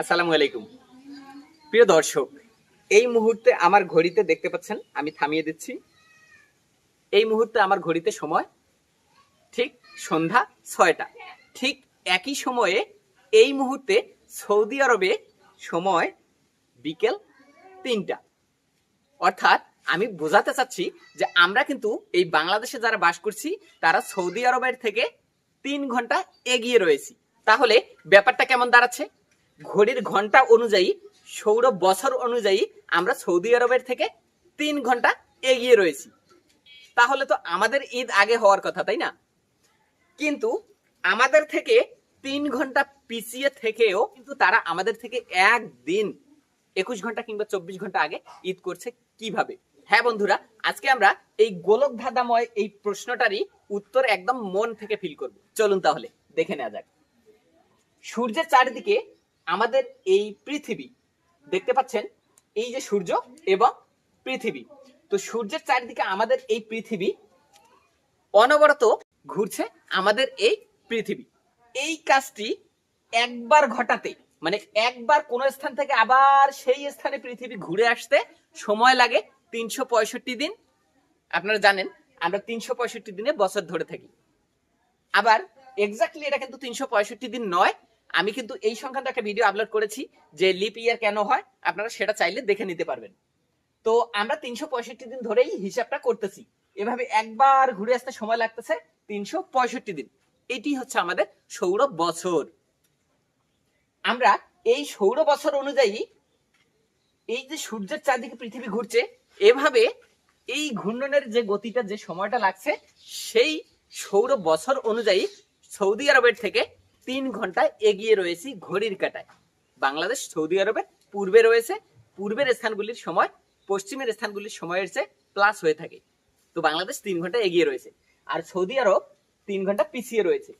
আসসালামু আলাইকুম। প্রিয় দর্শক, এই মুহূর্তে আমার ঘড়িতে দেখতে পাচ্ছেন, আমি থামিয়ে দিচ্ছি। এই মুহূর্তে আমার ঘড়িতে সময় ঠিক সন্ধ্যা ছয়টা। ঠিক একই সময়ে এই মুহূর্তে সৌদি আরবে সময় বিকেল তিনটা। অর্থাৎ আমি বোঝাতে চাচ্ছি যে আমরা কিন্তু এই বাংলাদেশে যারা বাস করছি, তারা সৌদি আরবের থেকে তিন ঘণ্টা এগিয়ে রয়েছি। তাহলে ব্যাপারটা কেমন দাঁড়াচ্ছে? ঘড়ির ঘণ্টা অনুযায়ী সৌর বছর অনুযায়ী আমরা সৌদি আরবের থেকে তিন ঘণ্টা এগিয়ে রয়েছি। তাহলে তো আমাদের ঈদ আগে হওয়ার কথা, তাই না? কিন্তু আমাদের থেকে তিন ঘণ্টা পিছিয়ে থেকেও কিন্তু তারা আমাদের থেকে একদিন একুশ ঘণ্টা কিংবা চব্বিশ ঘণ্টা আগে ঈদ করছে কীভাবে? হ্যাঁ বন্ধুরা, আজকে আমরা এই গোলক ধাঁধাময় এই প্রশ্নটারই উত্তর একদম মন থেকে ফিল করব। চলুন তাহলে, দেখে নেওয়া যাক। সূর্যের চারিদিকে আমাদের এই পৃথিবী, দেখতে পাচ্ছেন? এই যে সূর্য এবং পৃথিবী। তো সূর্যের চারিদিকে আমাদের এই পৃথিবী অনবরত ঘুরছে আমাদের এই পৃথিবী। এই কাজটি একবার ঘটাতে মানে একবার কোন স্থান থেকে আবার সেই স্থানে পৃথিবী ঘুরে আসতে সময় লাগে তিনশো পঁয়ষট্টি দিন। আপনারা জানেন, আমরা তিনশো পঁয়ষট্টি দিনে বছর ধরে থাকি। আবার এক্স্যাক্টলি এটা কিন্তু তিনশো পঁয়ষট্টি দিন নয় আমি কিন্তু এই সংক্রান্ত একটা ভিডিও আপলোড করেছি যে লিপ ইয়ার কেন হয়, আপনারা সেটা চাইলে দেখে নিতে পারবেন। তো আমরা তিনশো পঁয়ষট্টি দিন ধরেই হিসাবটা করতেছি। এভাবে একবার ঘুরে আসতে সময় লাগতেছে তিনশো পঁয়ষট্টি দিন। এটি হচ্ছে আমাদের সৌর বছর। আমরা এই সৌর বছর অনুযায়ী এই যে সূর্যের চারদিকে পৃথিবী ঘুরছে, এভাবে এই ঘূর্ণনের যে গতিটা, যে সময়টা লাগছে, সেই সৌর বছর অনুযায়ী সৌদি আরবের থেকে তিন ঘণ্টা এগিয়ে রয়েছি ঘড়ির কাটায়। বাংলাদেশ, সৌদি আরবের পূর্বে রয়েছে, পূর্বের স্থানগুলির সময়, পশ্চিমের স্থানগুলির সময়ের চেয়ে প্লাস হয়ে থাকে। তো বাংলাদেশ তিন ঘণ্টা এগিয়ে রয়েছে, আর সৌদি আরব তিন ঘণ্টা পিছিয়ে রয়েছে।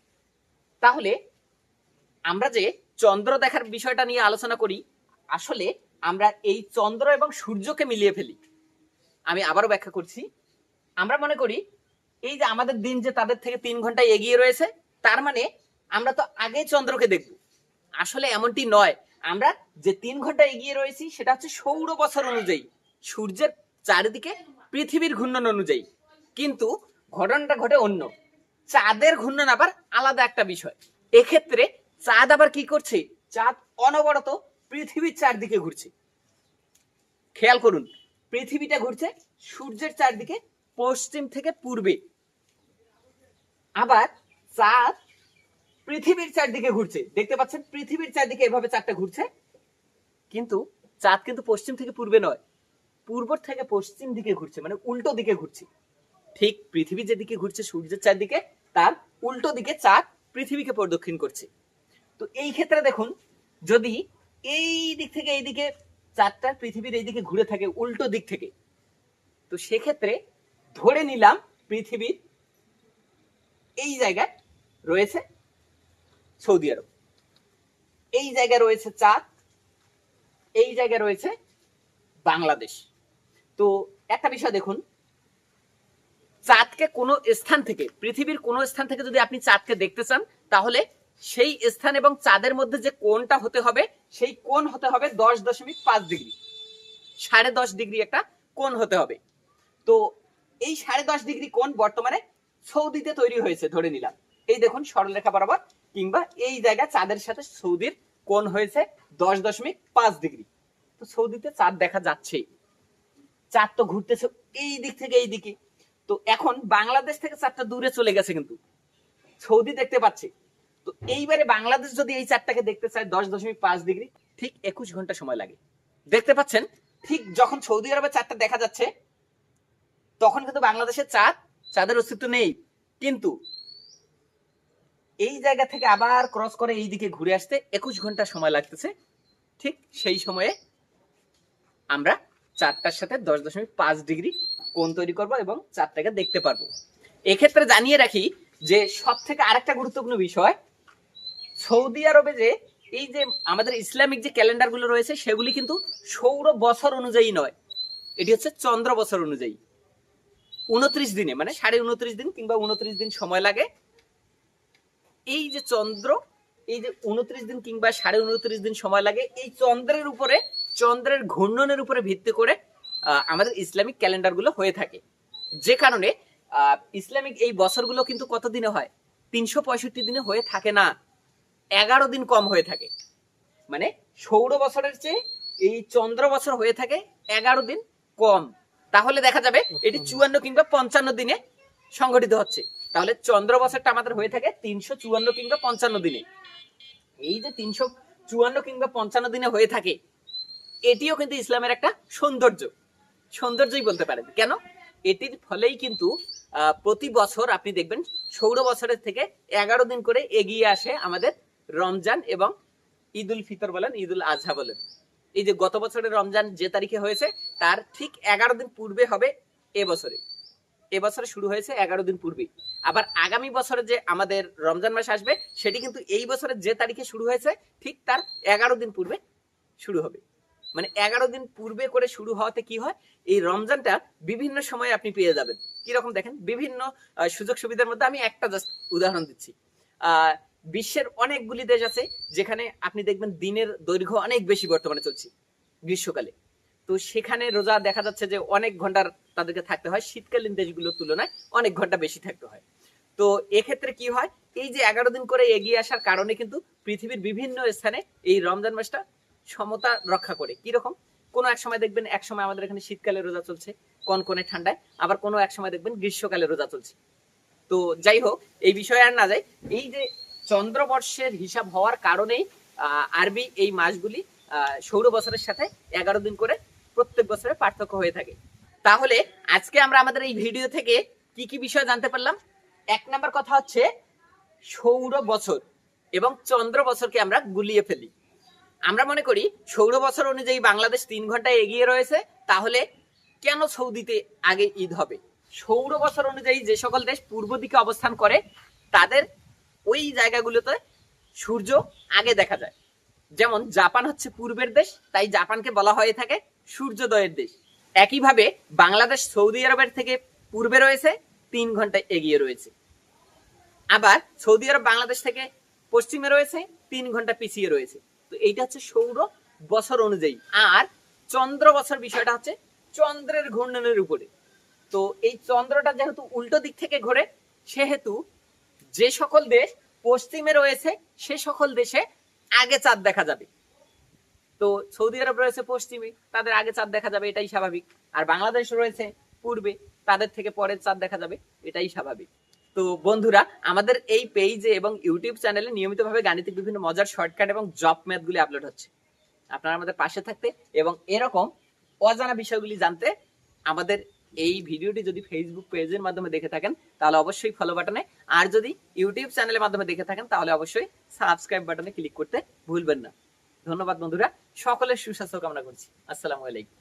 তাহলে আমরা যে চন্দ্র দেখার বিষয়টা নিয়ে আলোচনা করি, আসলে আমরা এই চন্দ্র এবং সূর্যকে মিলিয়ে ফেলি। আমি আবারও ব্যাখ্যা করছি। আমরা মনে করি, এই যে আমাদের দিন যে তাদের থেকে তিন ঘণ্টা এগিয়ে রয়েছে, তার মানে আমরা তো আগে চন্দ্রকে দেখব। আসলে এমনটি নয়। আমরা যে তিন ঘণ্টা এগিয়ে রয়েছি, সেটা হচ্ছে সৌর বছর অনুযায়ী। সূর্যের চারিদিকে পৃথিবীর ঘূর্ণন অনুযায়ী। কিন্তু ঘটনাটা ঘটে অন্য। চাঁদের ঘূর্ণন আবার আলাদা একটা বিষয়। এক্ষেত্রে চাঁদ আবার কি করছে? চাঁদ অনবরত পৃথিবীর চারদিকে ঘুরছে। খেয়াল করুন, পৃথিবীটা ঘুরছে সূর্যের চারদিকে পশ্চিম থেকে পূর্বে। আবার চাঁদ পৃথিবীর চারদিকে ঘুরছে। দেখতে পাচ্ছেন, পৃথিবীর চারদিকে এভাবে চারটা ঘুরছে। কিন্তু চাঁদ কিন্তু পশ্চিম থেকে পূর্বে নয় পূর্ব থেকে পশ্চিম দিকে ঘুরছে মানে উল্টো দিকে ঘুরছে। ঠিক পৃথিবী যেদিকে ঘুরছে, সূর্যের চারদিকে, তার উল্টো দিকে চাঁদ পৃথিবীকে প্রদক্ষিণ করছে। তো এই ক্ষেত্রে দেখুন, যদি এই দিক থেকে এই দিকে চাঁদটা পৃথিবীর এই দিকে ঘুরে থাকে, উল্টো দিক থেকে, তো সেক্ষেত্রে ধরে নিলাম পৃথিবীর এই জায়গায় রয়েছে সৌদি আরব। এই জায়গায় রয়েছে চাঁদ, এই জায়গায় রয়েছে বাংলাদেশ। তো একটা বিষয় দেখুন, চাঁদকে কোনো স্থান থেকে, পৃথিবীর কোনো স্থান থেকে যদি আপনি চাঁদকে দেখতে চান, তাহলে সেই স্থান এবং চাঁদের মধ্যে যে কোনটা হতে হবে, সেই কোন হতে হবে দশ দশমিক পাঁচ ডিগ্রি। সাড়ে দশ ডিগ্রি একটা কোন হতে হবে। তো এই সাড়ে দশ ডিগ্রি কোন বর্তমানে সৌদিতে তৈরি হয়েছে, ধরে নিলাম। এই দেখুন সরলরেখা বরাবর কিংবা এই জায়গায় চাঁদের সাথে সৌদির কোণ হয়েছে দশ দশমিক পাঁচ ডিগ্রি। তো সৌদিতে চাঁদ দেখা যাচ্ছে চাঁদ তো ঘুরতেছে এই দিক থেকে এই দিকে। তো এখন বাংলাদেশ থেকে চাঁদটা দূরে চলে গেছে কিন্তু। সৌদি দেখতে পাচ্ছে। তো এইবারে বাংলাদেশ যদি এই চারটাকে দেখতে চায় দশ দশমিক পাঁচ ডিগ্রি, ঠিক একুশ ঘণ্টা সময় লাগে। দেখতে পাচ্ছেন, ঠিক যখন সৌদি আরবে চারটা দেখা যাচ্ছে, তখন কিন্তু বাংলাদেশের চাঁদ, চাঁদের অস্তিত্ব নেই। কিন্তু এই জায়গা থেকে আবার ক্রস করে এই দিকে ঘুরে আসতে একুশ ঘণ্টা সময় লাগতেছে। ঠিক সেই সময়ে আমরা চারটার সাথে দশ দশমিক পাঁচ ডিগ্রি কোণ তৈরি করব এবং চারটাকে দেখতে পারব। এক্ষেত্রে জানিয়ে রাখি যে সব থেকে আরেকটা গুরুত্বপূর্ণ বিষয়, সৌদি আরবে যে এই যে আমাদের ইসলামিক যে ক্যালেন্ডারগুলো রয়েছে সেগুলি কিন্তু সৌর বছর অনুযায়ী নয়। এটি হচ্ছে চন্দ্র বছর অনুযায়ী। উনত্রিশ দিনে মানে সাড়ে উনত্রিশ দিন কিংবা উনত্রিশ দিন সময় লাগে। এই যে চন্দ্র, এই যে উনত্রিশ দিন কিংবা সাড়ে উনত্রিশ দিন সময় লাগে, এই চন্দ্রের উপরে, চন্দ্রের ঘূর্ণনের উপরে ভিত্তি করে আমাদের ইসলামিক ক্যালেন্ডারগুলো হয়ে থাকে। যে কারণে ইসলামিক এই বছরগুলো কিন্তু কত দিনে হয়? তিনশো পঁয়ষট্টি দিনে হয়ে থাকে না। এগারো দিন কম হয়ে থাকে। মানে সৌর বছরের চেয়ে এই চন্দ্র বছর হয়ে থাকে এগারো দিন কম। তাহলে দেখা যাবে, এটি চুয়ান্ন কিংবা পঞ্চান্ন দিনে সংঘটিত হচ্ছে। তাহলে চন্দ্র বছরটা আমাদের হয়ে থাকে তিনশো চুয়ান্ন কিংবা পঞ্চান্ন দিনে। এই যে তিনশো চুয়ান্ন কিংবা পঞ্চান্ন দিনে হয়ে থাকে, এটিও কিন্তু ইসলামের একটা সৌন্দর্য। সৌন্দর্যই বলতে পারেন। কেন? এটির ফলেই কিন্তু প্রতি বছর আপনি দেখবেন সৌর বছরের থেকে এগারো দিন করে এগিয়ে আসে আমাদের রমজান এবং ঈদ উল ফিতর বলেন ঈদ উল আজহা বলেন। এই যে গত বছরের রমজান যে তারিখে হয়েছে, তার ঠিক এগারো দিন পূর্বে হবে এ বছরে এ বছরে শুরু হয়েছে এগারো দিন পূর্বেই আবার আগামী বছরে যে আমাদের রমজান মাস আসবে, সেটি কিন্তু এই বছরের যে তারিখে শুরু হয়েছে, ঠিক তার এগারো দিন পূর্বে শুরু হবে। মানে এগারো দিন পূর্বে করে শুরু হওয়াতে কি হয়? এই রমজানটা বিভিন্ন সময়ে আপনি পেয়ে যাবেন। কীরকম দেখেন? বিভিন্ন সুযোগ সুবিধার মধ্যে আমি একটা জাস্ট উদাহরণ দিচ্ছি। বিশ্বের অনেকগুলি দেশ আছে যেখানে আপনি দেখবেন দিনের দৈর্ঘ্য অনেক বেশি বর্তমানে চলছে গ্রীষ্মকালে। তো সেখানে রোজা দেখা যাচ্ছে যে অনেক ঘণ্টার তাদেরকে থাকতে হয়। শীতকালীন দেশগুলোর তুলনায় অনেক ঘণ্টা বেশি থাকতে হয়। তো এক্ষেত্রে কি হয়? এই যে এগারো দিন করে এগিয়ে আসার কারণে কিন্তু পৃথিবীর বিভিন্ন স্থানে এই রমজান মাসটা সমতা রক্ষা করে। কীরকম? কোনো এক সময় দেখবেন এক সময় আমাদের এখানে শীতকালে রোজা চলছে, কনকনে ঠান্ডায়। আবার কোনো এক সময় দেখবেন গ্রীষ্মকালে রোজা চলছে। তো যাই হোক, এই বিষয়ে আর না যাই এই যে চন্দ্রবর্ষের হিসাব হওয়ার কারণেই আরবি এই মাসগুলি সৌর বছরের সাথে এগারো দিন করে প্রত্যেক বছরে পার্থক্য হয়ে থাকে। তাহলে আজকে আমরা আমাদের এই ভিডিও থেকে কি কি বিষয় জানতে পারলাম? এক নাম্বার কথা হচ্ছে সৌর বছর এবং চন্দ্র বছরকে আমরা গুলিয়ে ফেলি। আমরা মনে করি সৌর বছর অনুযায়ী বাংলাদেশ তিন ঘণ্টা এগিয়ে রয়েছে, তাহলে কেন সৌদিতে আগে ঈদ হবে? সৌর বছর অনুযায়ী যে সকল দেশ পূর্ব দিকে অবস্থান করে, তাদের ওই জায়গাগুলোতে সূর্য আগে দেখা যায়। যেমন জাপান হচ্ছে পূর্বের দেশ, তাই জাপানকে বলা হয়ে থাকে সূর্যোদয়ের দেশ। একইভাবে বাংলাদেশ সৌদি আরবের থেকে পূর্বে রয়েছে, তিন ঘণ্টা এগিয়ে রয়েছে। আবার সৌদি আরব বাংলাদেশ থেকে পশ্চিমে রয়েছে, তিন ঘণ্টা পিছিয়ে রয়েছে। তো এইটা হচ্ছে সৌর বছর অনুযায়ী। আর চন্দ্র বছর বিষয়টা হচ্ছে চন্দ্রের ঘূর্ণনের উপরে। তো এই চন্দ্রটা যেহেতু উল্টো দিক থেকে ঘোরে, সেহেতু যে সকল দেশ পশ্চিমে রয়েছে, সে সকল দেশে আগে চাঁদ দেখা যাবে। তো সৌদি আরব রয়েছে পশ্চিমে, তাদের আগে চাঁদ দেখা যাবে, এটাই স্বাভাবিক। আর বাংলাদেশ রয়েছে পূর্বে, তাদের থেকে পরে চাঁদ দেখা যাবে, এটাই স্বাভাবিক। তো বন্ধুরা, আমাদের এই পেজে এবং ইউটিউব চ্যানেলে নিয়মিতভাবে গাণিতিক বিভিন্ন মজার শর্টকাট এবং জব ম্যাথগুলি আপলোড হচ্ছে। আপনারা আমাদের পাশে থাকতে এবং এরকম অজানা বিষয়গুলি জানতে আমাদের এই ভিডিওটি যদি ফেসবুক পেজের মাধ্যমে দেখে থাকেন, তাহলে অবশ্যই ফলো বাটনে আর যদি ইউটিউব চ্যানেলের মাধ্যমে দেখে থাকেন, তাহলে অবশ্যই সাবস্ক্রাইব বাটনে ক্লিক করতে ভুলবেন না। ধন্যবাদ বন্ধুরা। সকলের সুস্বাস্থ্য কামনা করছি। আসসালামু আলাইকুম।